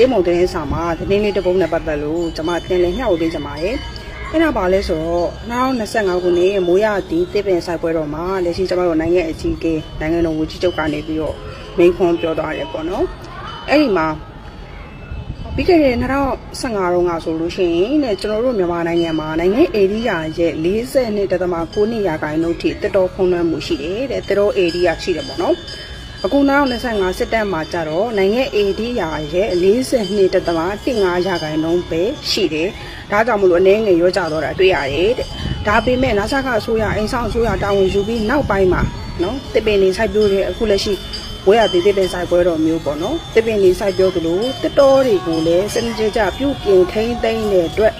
ကျေးမုံတင်းစာမှာတင်းလေးတစ်ပုဒ်နဲ့ပတ်သက်လို့ကျွန်မတင်လည်မျှဝေပေးကြပါရဲ့အဲ့ဒါပါလဲဆိုတော့2025ခုနှစ်မိုးရသည့်တစ်ပင်ဆိုင်ပွဲတော်မှာလက်ရှိကျွန်တော်တို့နိုင်ငံအကြီးအကဲနိုင်ငံတော်ဝန်ကြီးချုပ်ကနေပြီးတော့မိန့်ခွန်းပြောသွားတယ်ပေါ့နော်အဲ့ဒီမှာပြီးခဲ့တဲ့2015တုန်းကဆိုလို့ရှိရင်တဲ့ကျွန်တော်တို့မြန်မာနိုင်ငံမှာနိုင်ငံအေရီးယာရဲ့40.9နှစ်ရာခိုင်နှုန်းထိတက်တော်ဖုံးလွှမ်းမှုရှိတယ်တဲ့တက်တော်အေရီးယာရှိတယ်ပေါ့နော် အခု2025စစ်တပ်မှာကြတော့နိုင်ငံအေဒီယာရဲ့42တက်သမ15ရာခိုင်နှုန်းပဲရှိတယ်။ဒါကြောင့်မလို့အနေငယ်ရောကြတော့တာတွေ့ရတယ်တဲ့။ဒါပေမဲ့ NASA ကအစိုးရအိမ်ဆောင်အစိုးရတာဝန်ယူပြီးနောက်ပိုင်းမှာနော်တစ်ပင်နေစိုက်ပျိုးတဲ့အခုလက်ရှိဝဲရသေးသေးပင်စိုက်ပွဲတော်မျိုးပေါ့နော်။တစ်ပင်နေစိုက်ပျိုးသလိုတစ်တော်တွေကိုလည်းစနစ်တကျပြုပြင်ထိန်းသိမ်းတဲ့အတွက်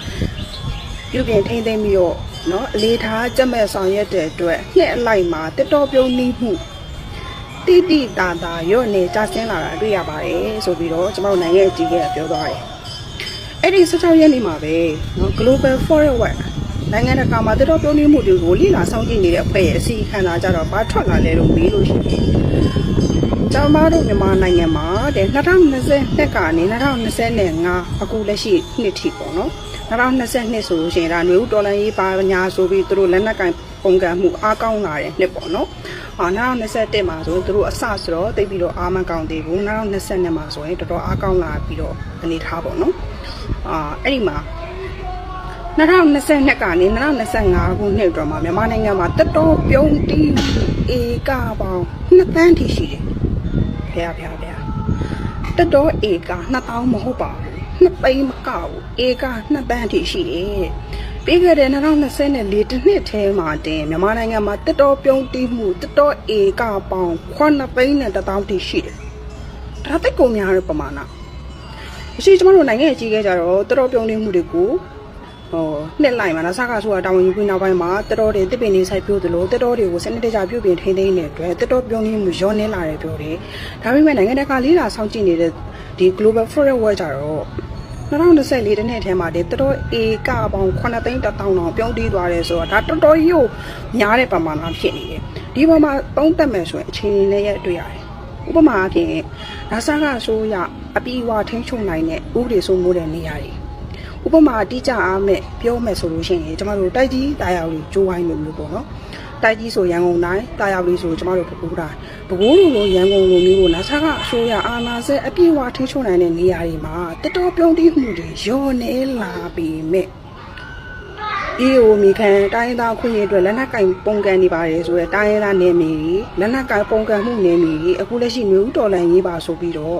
ပြုပြင်ထိန်းသိမ်းပြီးတော့နော်အလေးထားကြက်မဲ့ဆောင်ရွက်တဲ့အတွက်နှစ်အလိုက်မှာတစ်တော်ပြုံးနှီးမှု တိတိတာတာရော့နေကြဆင်းလာတာတွေ့ရပါတယ်ဆိုပြီးတော့ကျွန်တော်တို့နိုင်ငံအကြီးအကဲကပြောသွားတယ်။အဲ့ဒီ16ရက်နေ့မှာပဲနော် Global Foreign Watch နိုင်ငံတကာမှာတတော်ပြုံးနေမှုတွေကိုလိလာဆောင်ကြည့်နေတဲ့အဖွဲ့ရဲ့အစီအခံသာကြတော့ဘာထွက်လာလဲလို့မေးလို့ရှိရင်ကျောင်းသားတို့မြန်မာနိုင်ငံမှာတဲ့2020ကနေ2025အခုလက်ရှိနှစ်ထိပေါ့နော်2022ဆိုလို့ရှိရင်ဒါຫນွေဦးတော်လိုင်းရေးပါညာဆိုပြီးသူတို့လက်နက်ကင် ပုံကံမှုအားကောင်းလာတဲ့နှစ်ပေါ့နော်အာ2021မှာဆိုရင်သူတို့အစဆိုတော့တိတ်ပြီးတော့အားမကောင်းသေးဘူး2022မှာဆိုရင်တော်တော်အားကောင်းလာပြီးတော့အနေထားပေါ့နော်အာအဲ့ဒီမှာ2022ကနေ2025ခုနှစ်တော့မှာမြန်မာနိုင်ငံမှာတတော်ပြုံးတီးဧကပေါင်း2တန်းထိရှိတယ်ဖေဖေဖေတတော်ဧက2000မဟုတ်ပါဘူးနှစ်သိန်းမကဘူးဧက2တန်းထိရှိတယ် ပြီးခဲ့တဲ့2024တစ်နှစ်ထဲမှာတင်မြန်မာနိုင်ငံမှာတတော်ပြုံးတီးမှုတတော်ဧကပေါင်း9သိန်းနဲ့1000ထိရှိတယ်ဒါတိတ်ကုန်များတဲ့ပမာဏရှိကျမတို့နိုင်ငံအကြီးခဲ့ကြတော့တတော်ပြုံးတီးမှုတွေကိုဟိုနှစ်လိုက်မှာနဆာကဆိုတာတာဝန်ယူပြီးနောက်ပိုင်းမှာတတော်တွေတစ်ပင်နေဆိုင်ပြိုးသလိုတတော်တွေကိုစနစ်တကျပြုပြင်ထိန်းသိမ်းနေတဲ့အတွက်တတော်ပြုံးနေမှုရောနေလာတယ်ပြောတယ်။ဒါပေမဲ့နိုင်ငံတကာလေးလာစောင့်ကြည့်နေတဲ့ဒီ Global Foreign Watch ကြတော့ 2024တနှစ်ထဲမှာတည်းတတော်ဧကပေါင်း9သိန်း1000တောင်ပြုံးတီးသွားတယ်ဆိုတော့ဒါတော်တော်ကြီးကိုများတဲ့ပမာဏဖြစ်နေတယ်။ဒီပေါ်မှာသုံးသက်မယ်ဆိုရင်အချိန်လေးရတွေ့ရတယ်။ဥပမာအဖြစ်နာဆာကအစိုးရအပီဝါထိန်းချုပ်နိုင်တဲ့ဥပဒေစိုးမိုးတဲ့နေရာတွေဥပမာအတိကျအားမဲ့ပြောမယ်ဆိုလို့ရှိရင်ကျမတို့တိုက်ကြီးတာယာတွေကျိုးဝိုင်းလိုမျိုးပေါ့နော် တိုက်ကြီးဆိုရန်ကုန်တိုင်းတာယာလေးဆိုကျမတို့ပကူတိုင်းပကူလိုလိုရန်ကုန်လိုမျိုးကိုနာဆာကအစိုးရအာဏာစက်အပြည့်အဝထိန်းချုပ်နိုင်တဲ့နေရာတွေမှာတတော်ပြုံးတိမှုတွေရောနေလာပြီမဲ့ဒီဟိုမိခံတိုင်းသားခွင့်ရအတွက်လက်နက်ကင်ပုံကန်နေပါတယ်ဆိုရယ်တိုင်းသားနယ်မြေတွေလက်နက်ကင်ပုံကန်မှုနယ်မြေတွေအခုလက်ရှိမျိုးတော်လန်ရေးပါဆိုပြီးတော့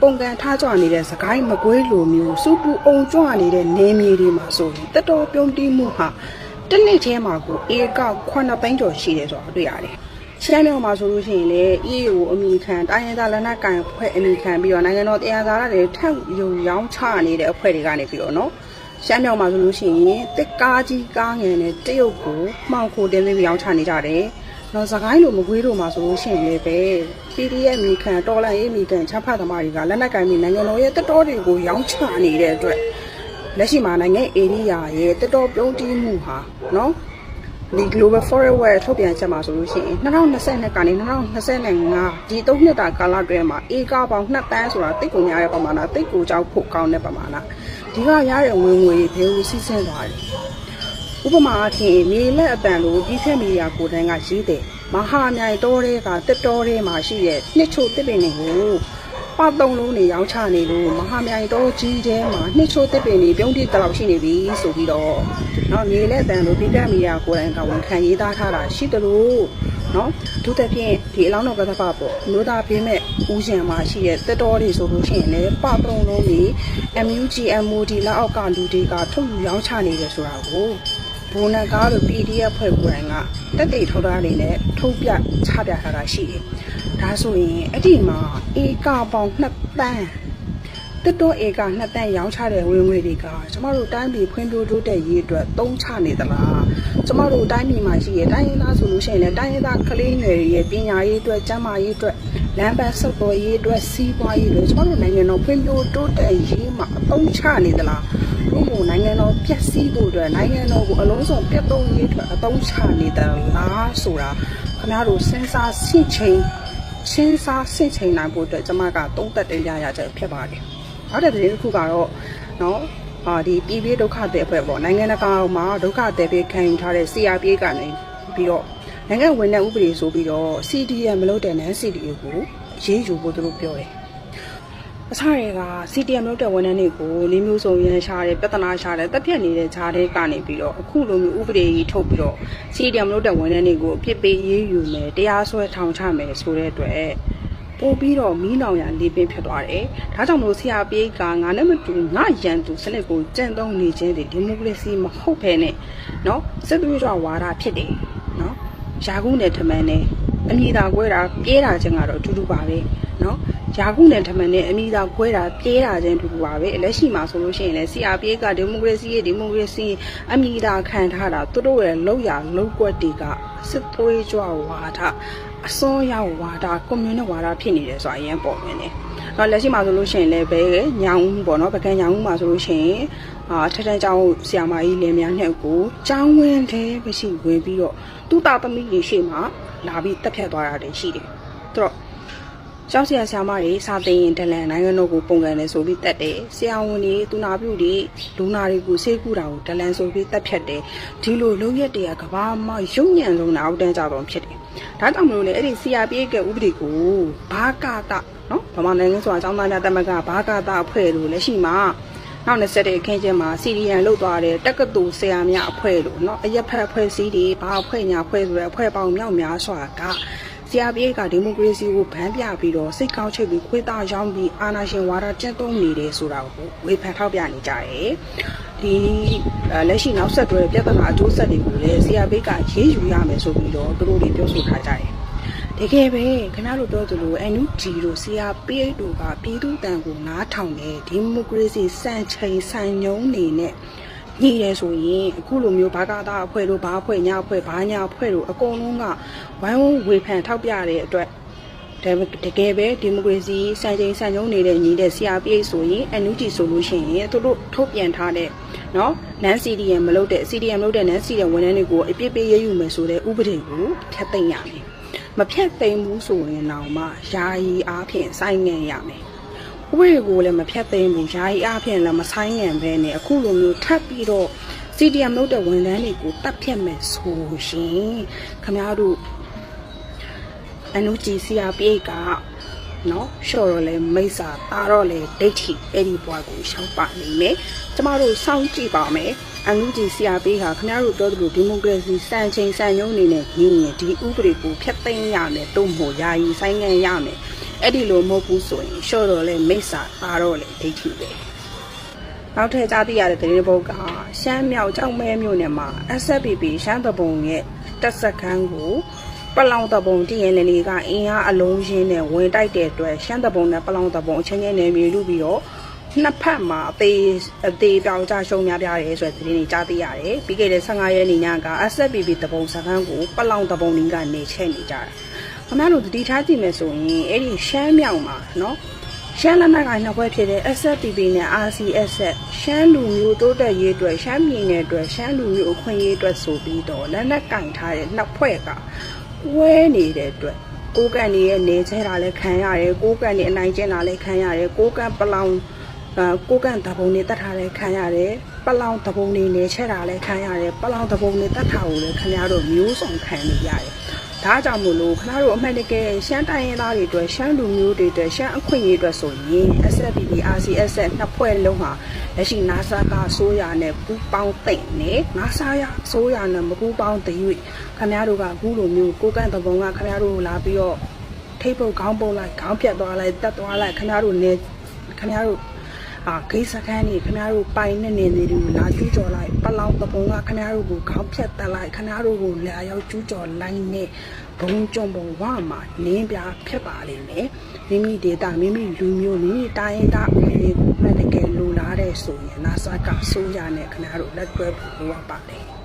ပုံကန်ထားကြွနေတဲ့စကိုင်းမကွေးလိုမျိုးစူပူအောင်ကြွနေတဲ့နယ်မြေတွေမှာဆိုရင်တတော်ပြုံးတိမှုဟာ တစ်နေ့ထဲမှာကိုဧက9သိန်းကျော်ရှိတယ်ဆိုတာတွေ့ရတယ်။ရှမ်းမြောက်မှာဆိုလို့ရှိရင်လေ EAO အမိခံတိုင်းရင်းသားလက်နက်ကိုင်အဖွဲ့အမိခံပြီးတော့နိုင်ငံတော်တရားသားတွေထက်ယူရောင်းချနေတဲ့အဖွဲ့တွေကနေပြီးတော့နော်ရှမ်းမြောက်မှာဆိုလို့ရှိရင်တစ်ကားကြီးကားငယ်နဲ့တရုတ်ကိုမှောင်ခိုတင်သွင်းပြီးရောင်းချနေကြတယ်။နော်စကိုင်းလိုမကွေးလိုမှာဆိုလို့ရှိရင်လည်းပဲ PDF မိခံတော်လန်ရေးမိခံချဖတ်သမားတွေကလက်နက်ကင်ပြီးနိုင်ငံတော်ရဲ့တတော်တွေကိုရောင်းချနေတဲ့အတွက် လက်ရှိမှာနိုင်ငံအေရီးယာရဲ့တတော်ပြုံးတီးမှုဟာနော်ဒီ Global Foreign Watch ထုတ်ပြန်ချက်မှာဆိုလို့ရှိရင်2022ကနေ2025ဒီ3နှစ်တာကာလအတွင်းမှာဧကပေါင်း2တန်းဆိုတာတိတ်ကိုများတဲ့ပမာဏတိတ်ကိုကြောက်ဖို့ကောင်းတဲ့ပမာဏဒီကရတဲ့ဝင်ငွေတွေဘယ်လိုစီးဆင်းသွားတယ်ဥပမာအဖြစ်မြေလက်အပံလိုပြီးဖက်မီဒီယာကိုတန်းကရေးတယ်မဟာမြိုင်တောတွေကတက်တော်တွေမှာရှိတဲ့နှစ်ချိုတစ်ပင်တွေကို ပသုံးလုံးနေရောင်းချနေလို့မဟာမြိုင်တော်ကြီးထဲမှာနှစ်ချိုးတက်ပင်တွေပြုံးတိတလောက်ရှိနေပြီဆိုပြီးတော့နော်မြေလက်တန်လို့ပြတက်မီယာကိုယ်တိုင်ကဝန်ခံရေးသားထားတာရှိတယ်လို့နော်ဒုတိယဖြင့်ဒီအလောင်းတော်ကသဖပေါ့မျိုးသားပြင်းမဲ့ဦးရှင်မှာရှိတဲ့တက်တော်တွေဆိုလို့ရှိရင်လည်းပသုံးလုံးနေ MUG MOD လက်အောက်ကလူတွေကထုတ်ယူရောင်းချနေတယ်ဆိုတာကိုဘုံနကားတို့ PDF ဖွဲ့ကိုယ်တိုင်ကတက်တေထောက်ထားနေနဲ့ထုတ်ပြချပြထားတာရှိတယ် ဒါဆိုရင်အဲ့ဒီမှာဧကပေါင်း2တန်းတက်တော့ဧက2တန်းရောင်းချတဲ့ဝင်ငွေတွေကကျမတို့တိုင်းပြည်ဖွံ့ဖြိုးတိုးတက်ရေးအတွက်သုံးချနေသလားကျမတို့တိုင်းပြည်မှာရှိတဲ့တိုင်းရင်းသားဆိုလို့ရှိရင်လည်းတိုင်းရင်းသားကလေးငယ်တွေရဲ့ပညာရေးအတွက်ကျန်းမာရေးအတွက်လမ်းပန်းဆက်သွယ်ရေးအတွက်စီးပွားရေးအတွက်ကျမတို့နိုင်ငံတော်ဖွံ့ဖြိုးတိုးတက်ရေးမှာအသုံးချနေသလားတို့ကိုနိုင်ငံတော်ပျက်စီးဖို့အတွက်နိုင်ငံတော်ကိုအလုံးစုံပြတ်သုံးရေးအတွက်အသုံးချနေသလားဆိုတာခင်ဗျားတို့စဉ်းစားဆင့်ချိန် ချင်းစားဆင့်ချိန်နိုင်ဖို့အတွက်ကျမကသုံးသက်တင်ပြရချက်ဖြစ်ပါတယ်နောက်တဲ့သတင်းတစ်ခုကတော့နော်အာဒီပြည်ပြည်ဒုက္ခတဲ့အဖွဲ့ပေါ့နိုင်ငံတကာမှာဒုက္ခတဲ့ပြေခံယူထားတဲ့ CRPA ကနေပြီးတော့နိုင်ငံဝန်ထမ်းဥပဒေဆိုပြီးတော့ CDM မလုပ်တဲ့နန်း CDA ကိုရေးယူဖို့သူတို့ပြောတယ် အစားတွေက CDM လုပ်တဲ့ဝန်ထမ်းတွေကိုနေမျိုးစုံရန်ရှာတယ်ပြဿနာရှာတယ်တက်ပြက်နေတဲ့ခြားတဲ့ကနေပြီးတော့အခုလိုမျိုးဥပဒေကြီးထုတ်ပြီးတော့ CDM လုပ်တဲ့ဝန်ထမ်းတွေကိုအပြစ်ပေးရေးယူမယ်တရားစွဲထောင်ချမယ်ဆိုတဲ့အတွက်ပို့ပြီးတော့မီးလောင်ရလေးပင်ဖြစ်သွားတယ်။ဒါကြောင့်မလို့ဆရာပြေးကငါနဲ့မတူငါရန်သူစနစ်ကိုကြံ့သုံးနေခြင်းဒီဒီမိုကရေစီမဟုတ်ဘဲနဲ့နော်စစ်သွေးကြွဝါဒဖြစ်တယ်နော်။ယာကုနဲ့ထမန်နဲ့ အမိသာကွဲတာပြေးတာချင်းကတော့အတူတူပါပဲနော်။ယာကုနဲ့ထမန်နဲ့အမိသာကွဲတာပြေးတာချင်းအတူတူပါပဲ။လက်ရှိမှာဆိုလို့ရှိရင်လည်းဆရာပြေးကဒီမိုကရေစီရဲ့ဒီမိုကရေစီအမိသာခံထားတာသူတို့ရဲ့လောက်ရလောက်ကွက်တွေကစစ်သွေးကြွဝါဒအစွန်းရောက်ဝါဒကွန်မြူနစ်ဝါဒဖြစ်နေတယ်ဆိုတာအရင်ပေါ်နေတယ်။ တော့လက်ရှိမှာဆိုလို့ရှိရင်လည်းဘဲညောင်ဦးပေါ့နော်ပကံညောင်ဦးမှာဆိုလို့ရှိရင်အာထက်ထက်ကျောင်းဆရာမကြီးလင်မြန်းနဲ့ကိုကျောင်းဝင်းတဲ့မရှိဝင်ပြီးတော့သူ့တာသမီးကြီးရှေ့မှာလာပြီးတက်ဖြတ်သွားတာတွေရှိတယ်။သူတော့ ရှောက်ဆရာဆရာမတွေစာသင်ရင်ဒလန်နိုင်ငံတော်ကိုပုံကန်တယ်ဆိုပြီးတတ်တယ်။ဆရာဝန်တွေသူနာပြုတွေလူနာတွေကိုဆေးကုတာကိုဒလန်ဆိုပြီးတတ်ဖြတ်တယ်။ဒီလိုလုံရက်တွေကကဘာမှရုံညံလုံးတာအောက်တန်းကြတော့ဖြစ်တယ်။ဒါကြောင့်မလို့လေအဲ့ဒီဆရာပြေကဥပဒေကိုဘာကာတာနော်ဗမာနိုင်ငံဆိုတာအကြောင်းသားများတမကဘာကာတာအဖွဲ့လို့လက်ရှိမှာနောက်20တဲ့အခင်းချင်းမှာစီရီယန်လုတ်သွားတဲ့တက္ကသိုလ်ဆရာများအဖွဲ့လို့နော်အရက်ဖက်အဖွဲ့စည်းတွေဘာအဖွဲ့ညာအဖွဲ့ဆိုတဲ့အဖွဲ့ပေါင်းမြောက်များစွာက CRPA ကဒီမိုကရေစီကိုဗန်းပြပြီးတော့စိတ်ကောင်းချိတ်ပြီးခွေးသားရောင်းပြီးအာဏာရှင်ဝါဒကျင့်သုံးနေတယ်ဆိုတာကိုဝေဖန်ထောက်ပြနေကြတယ်ဒီအဲလက်ရှိနောက်ဆက်တွဲပြဿနာအကျိုးဆက်တွေကိုလည်း CRPA ကရေးယူရမယ်ဆိုပြီးတော့သူတို့တွေပြောဆိုထားကြတယ်တကယ်ပဲခဏလိုပြောသလို NUG တို့ CRPA တို့ကပြည်သူတန်ကိုနားထောင်တဲ့ဒီမိုကရေစီစံချိန်စံညုံနေနဲ့ ညှိရဲဆိုရင်အခုလိုမျိုးဘာကာတာအဖွဲ့တို့ဘာအဖွဲ့ညာအဖွဲ့ဘာညာအဖွဲ့တို့အကုန်လုံးကဝိုင်းဝန်းဝေဖန်ထောက်ပြတဲ့အတွက်ဒါတကယ်ပဲဒီမိုကရေစီစံချိန်စံညုံနေတဲ့ညီတဲ့ CRPA ဆိုရင် NUG ဆိုလို့ရှိရင်သူတို့ထုတ်ပြန်ထားတဲ့နော်နန်း CDM မလုပ်တဲ့ CDM လုပ်တဲ့နန်း CDM ဝန်ထမ်းတွေကိုအပြစ်ပေးရယူမယ်ဆိုတဲ့ဥပဒေကိုဖျက်သိမ်းရမယ်မဖြတ်သိမ်းဘူးဆိုရင်တော့မှယာယီအားဖြင့်စိုင်းငံ့ရမယ် ဥပဒေကိုလည်းမဖြတ်သိမ်းဘူးယာယီအားဖြင့်လည်းမဆိုင်ငံ့ဘဲနဲ့အခုလိုမျိုးထပ်ပြီးတော့ CDM လုပ်တဲ့ဝန်ထမ်းတွေကိုတတ်ဖြတ်မယ်ဆိုရင်ခမားတို့ NUG CRPA ကနော်ရှော့တော့လဲမိစ္ဆာတာတော့လဲဒိဋ္ဌိအဲ့ဒီဘွားကိုရှောက်ပါနေမယ်ကျမတို့စောင့်ကြည့်ပါမယ် NUG CRPA ဟာခင်ဗျားတို့ပြောသလိုဒီမိုကရေစီစံချိန်စံညုံနေနဲ့ညီရင်ဒီဥပဒေကိုဖျက်သိမ်းရမယ်တို့မို့ယာယီဆိုင်ငံ့ရမယ် အဲ့ဒီလိုမဟုတ်ဘူးဆိုရင်ရှော့တော့လဲမိစ္ဆာတာတော့လဲဒိဋ္ဌိပဲနောက်ထပ်ကြားသိရတဲ့သတင်းပုတ်ကရှမ်းမြောက်ကြောက်မဲမြို့နယ်မှာ SFPP ရှမ်းတပုံရဲ့တက်စခန်းကိုပလောင်တပုံတည်ရင်လည်းကအင်အားအလုံးရင်းနဲ့ဝင်တိုက်တဲ့အတွက်ရှမ်းတပုံနဲ့ပလောင်တပုံအချင်းချင်းနဲ့မြေလူပြီးတော့နှစ်ဖက်မှာအသေးအသေးပြောင်ကြရှုံများပြားတယ်ဆိုတဲ့သတင်းတွေကြားသိရတယ်ပြီးခဲ့တဲ့15ရက်နေ့ညက SFPP တပုံစခန်းကိုပလောင်တပုံတွေကနေချဲ့နေကြတယ် ခမတို့တတိထားကြည့်မယ်ဆိုရင်အဲ့ဒီရှမ်းမြောက်မှာနော်ရှမ်းလက်နက်ကိုင်နှစ်ဘက်ဖြစ်တဲ့ SFPP နဲ့ RCS ရှမ်းလူမျိုးတိုးတက်ရေးအတွက်ရှမ်းပြည်နယ်အတွက်ရှမ်းလူမျိုးအခွင့်အရေးအတွက်ဆိုပြီးတော့လက်နက်ကင်ထားတဲ့နှစ်ဖွဲ့ကဝဲနေတဲ့အတွက်ကိုးကန်နေရဲ့နေချဲတာလည်းခံရတယ်ကိုးကန်နေအနိုင်ကျင့်တာလည်းခံရတယ်ကိုးကန်ပလောင်အာကိုးကန်တပုံနေတတ်တာလည်းခံရတယ်ပလောင်တပုံနေနေချဲတာလည်းခံရတယ်ပလောင်တပုံနေတတ်တာကိုလည်းခင်ဗျားတို့မျိုးစုံခံနေရတယ် ဒါကြောင့်မို့လို့ခင်ဗျားတို့အမှန်တကယ်ရှမ်းတိုင်းရင်းသားတွေအတွက်ရှမ်းလူမျိုးတွေအတွက်ရှမ်းအခွင့်အရေးအတွက်ဆိုရင် SFPP RCS နှစ်ဖွဲ့လုံးဟာလက်ရှိ NASA ကအစိုးရနဲ့ပူးပေါင်းသိမ့်နေ NASA ရအစိုးရနဲ့မပူးပေါင်းသေး၍ခင်ဗျားတို့ကအခုလိုမျိုးကိုကန့်တပုံကခင်ဗျားတို့လာပြီးတော့ထိပ်ပုတ်ခေါင်းပုတ်လိုက်ခေါင်းပြတ်သွားလိုက်တက်သွားလိုက်ခင်ဗျားတို့နေခင်ဗျားတို့ အာဂိတ်စခန်းနေခင်ဗျားတို့ပိုင်နေနေတွေကိုလာကျူးကျော်လိုက်ပလောင်တပုံကခင်ဗျားတို့ကိုခေါင်းဖြတ်တက်လိုက်ခင်ဗျားတို့ကိုလာရောက်ကျူးကျော်လိုက်နေဘုံကြုံဘုံဝမှာနင်းပြဖြစ်ပါလိမ့်မယ်မိမိဒေတာမိမိလူမျိုးမိမိတိုင်းရင်းသားအခွင့်အရေးကိုမှတ်တကယ်လိုလားတဲ့ဆိုရင် NASA ကဆိုးရနဲ့ခင်ဗျားတို့လက်တွဲဖို့လိုအပ်ပါတယ်